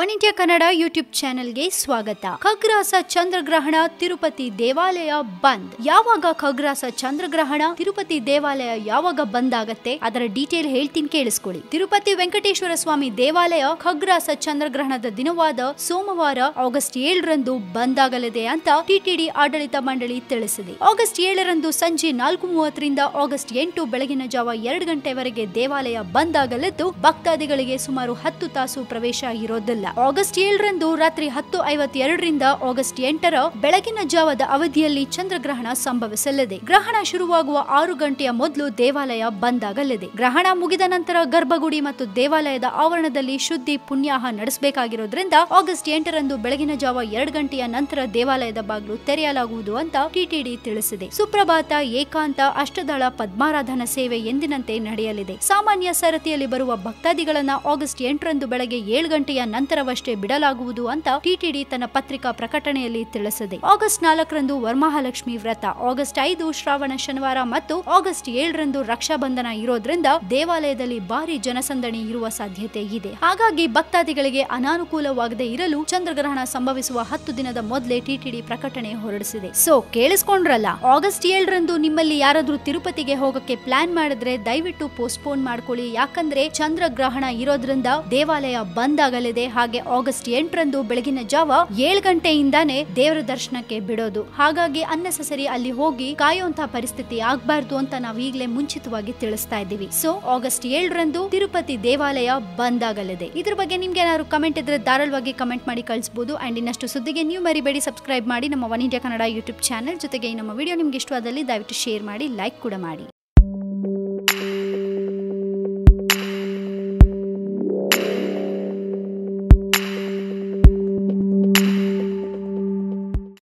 One India Kannada YouTube ಚಾನೆಲ್ಗೆ ಸ್ವಾಗತ. ಖಗ್ರಾಸ ಚಂದ್ರಗ್ರಹಣ ತಿರುಪತಿ ದೇವಾಲಯ ಬಂದ್. ಯಾವಾಗ ಖಗ್ರಾಸ ಚಂದ್ರಗ್ರಹಣ ತಿರುಪತಿ ದೇವಾಲಯ ಯಾವಾಗ ಬಂದ್ ಆಗತ್ತೆ? ಅದರ ಡೀಟೇಲ್ ಹೇಳ್ತೀನಿ ಕೇಳಿಸ್ಕೊಳ್ಳಿ. ತಿರುಪತಿ ವೆಂಕಟೇಶ್ವರ ಸ್ವಾಮಿ ದೇವಾಲಯ ಖಗ್ರಾಸ ಚಂದ್ರಗ್ರಹಣದ ದಿನವಾದ ಸೋಮವಾರ ಆಗಸ್ಟ್ ಏಳರಂದು ಬಂದ್ ಆಗಲಿದೆ ಅಂತ ಟಿಟಿಡಿ ಆಡಳಿತ ಮಂಡಳಿ ತಿಳಿಸಿದೆ. ಆಗಸ್ಟ್ ಏಳರಂದು ಸಂಜೆ ನಾಲ್ಕು ಮೂವತ್ತರಿಂದ ಆಗಸ್ಟ್ ಎಂಟು ಬೆಳಗಿನ ಜಾವ ಎರಡು ಗಂಟೆವರೆಗೆ ದೇವಾಲಯ ಬಂದ್ ಆಗಲಿದ್ದು, ಭಕ್ತಾದಿಗಳಿಗೆ ಸುಮಾರು ಹತ್ತು ತಾಸು ಪ್ರವೇಶ ಇರೋದಿಲ್ಲ. ಆಗಸ್ಟ್ ಏಳರಂದು ರಾತ್ರಿ ಹತ್ತು ಐವತ್ತೆರಡರಿಂದ ಆಗಸ್ಟ್ ಎಂಟರ ಬೆಳಗಿನ ಜಾವದ ಅವಧಿಯಲ್ಲಿ ಚಂದ್ರಗ್ರಹಣ ಸಂಭವಿಸಲಿದೆ. ಗ್ರಹಣ ಶುರುವಾಗುವ ಆರು ಗಂಟೆಯ ಮೊದಲು ದೇವಾಲಯ ಬಂದ್ ಆಗಲಿದೆ. ಗ್ರಹಣ ಮುಗಿದ ನಂತರ ಗರ್ಭಗುಡಿ ಮತ್ತು ದೇವಾಲಯದ ಆವರಣದಲ್ಲಿ ಶುದ್ಧಿ ಪುಣ್ಯಾಹ ನಡೆಸಬೇಕಾಗಿರೋದ್ರಿಂದ ಆಗಸ್ಟ್ ಎಂಟರಂದು ಬೆಳಗಿನ ಜಾವ ಎರಡು ಗಂಟೆಯ ನಂತರ ದೇವಾಲಯದ ಬಾಗಿಲು ತೆರೆಯಲಾಗುವುದು ಅಂತ ಟಿಟಿಡಿ ತಿಳಿಸಿದೆ. ಸುಪ್ರಭಾತ, ಏಕಾಂತ, ಅಷ್ಟದಳ, ಪದ್ಮಾರಾಧನಾ ಸೇವೆ ಎಂದಿನಂತೆ ನಡೆಯಲಿದೆ. ಸಾಮಾನ್ಯ ಸರತಿಯಲ್ಲಿ ಬರುವ ಭಕ್ತಾದಿಗಳನ್ನ ಆಗಸ್ಟ್ ಎಂಟರಂದು ಬೆಳಗ್ಗೆ ಏಳು ಗಂಟೆಯ ನಂತರವಷ್ಟೇ ಬಿಡಲಾಗುವುದು ಅಂತ ಟಿಟಿಡಿ ತನ್ನ ಪತ್ರಿಕಾ ಪ್ರಕಟಣೆಯಲ್ಲಿ ತಿಳಿಸಿದೆ. ಆಗಸ್ಟ್ ನಾಲ್ಕರಂದು ವರಮಹಾಲಕ್ಷ್ಮಿ ವ್ರತ, ಆಗಸ್ಟ್ ಐದು ಶ್ರಾವಣ ಶನಿವಾರ ಮತ್ತು ಆಗಸ್ಟ್ ಏಳರಂದು ರಕ್ಷಾಬಂಧನ ಇರೋದ್ರಿಂದ ದೇವಾಲಯದಲ್ಲಿ ಭಾರಿ ಜನಸಂದಣಿ ಇರುವ ಸಾಧ್ಯತೆ ಇದೆ. ಹಾಗಾಗಿ ಭಕ್ತಾದಿಗಳಿಗೆ ಅನಾನುಕೂಲವಾಗದೆ ಇರಲು ಚಂದ್ರಗ್ರಹಣ ಸಂಭವಿಸುವ ಹತ್ತು ದಿನದ ಮೊದಲೇ ಟಿಟಿಡಿ ಪ್ರಕಟಣೆ ಹೊರಡಿಸಿದೆ. ಸೊ ಕೇಳಿಸ್ಕೊಂಡ್ರಲ್ಲ, ಆಗಸ್ಟ್ ಏಳರಂದು ನಿಮ್ಮಲ್ಲಿ ಯಾರಾದ್ರೂ ತಿರುಪತಿಗೆ ಹೋಗಕ್ಕೆ ಪ್ಲಾನ್ ಮಾಡಿದ್ರೆ ದಯವಿಟ್ಟು ಪೋಸ್ಟ್ಪೋನ್ ಮಾಡ್ಕೊಳ್ಳಿ. ಯಾಕಂದ್ರೆ ಚಂದ್ರಗ್ರಹಣ ಇರೋದ್ರಿಂದ ದೇವಾಲಯ ಬಂದ್ ಆಗಲಿದೆ. ಹಾಗೆ ಆಗಸ್ಟ್ ಎಂಟರಂದು ಬೆಳಗಿನ ಜಾವ ಏಳು ಗಂಟೆಯಿಂದಾನೇ ದೇವರ ದರ್ಶನಕ್ಕೆ ಬಿಡೋದು. ಹಾಗಾಗಿ ಅನ್ನೆಸೆಸರಿ ಅಲ್ಲಿ ಹೋಗಿ ಕಾಯುವಂತಹ ಪರಿಸ್ಥಿತಿ ಆಗ್ಬಾರ್ದು ಅಂತ ನಾವು ಈಗಲೇ ಮುಂಚಿತವಾಗಿ ತಿಳಿಸ್ತಾ ಇದ್ದೀವಿ. ಸೊ ಆಗಸ್ಟ್ ಏಳರಂದು ತಿರುಪತಿ ದೇವಾಲಯ ಬಂದ್ ಆಗಲಿದೆ. ಇದ್ರ ಬಗ್ಗೆ ನಿಮ್ಗೆ ಏನಾದ್ರು ಕಮೆಂಟ್ ಇದ್ರೆ ಧಾರಾಳವಾಗಿ ಕಮೆಂಟ್ ಮಾಡಿ ಕಳಿಸಬಹುದು ಅಂಡ್ ಇನ್ನಷ್ಟು ಸುದ್ದಿಗೆ ನೀವು ಮರಿಬೇಡಿ ಸಬ್ಸ್ಕ್ರೈಬ್ ಮಾಡಿ ನಮ್ಮ one India Kannada YouTube channel ಜೊತೆಗೆ ನಮ್ಮ ವಿಡಿಯೋ ನಿಮ್ಗೆ ಇಷ್ಟವಾದಲ್ಲಿ ದಯವಿಟ್ಟು ಶೇರ್ ಮಾಡಿ ಲೈಕ್ ಕೂಡ ಮಾಡಿ.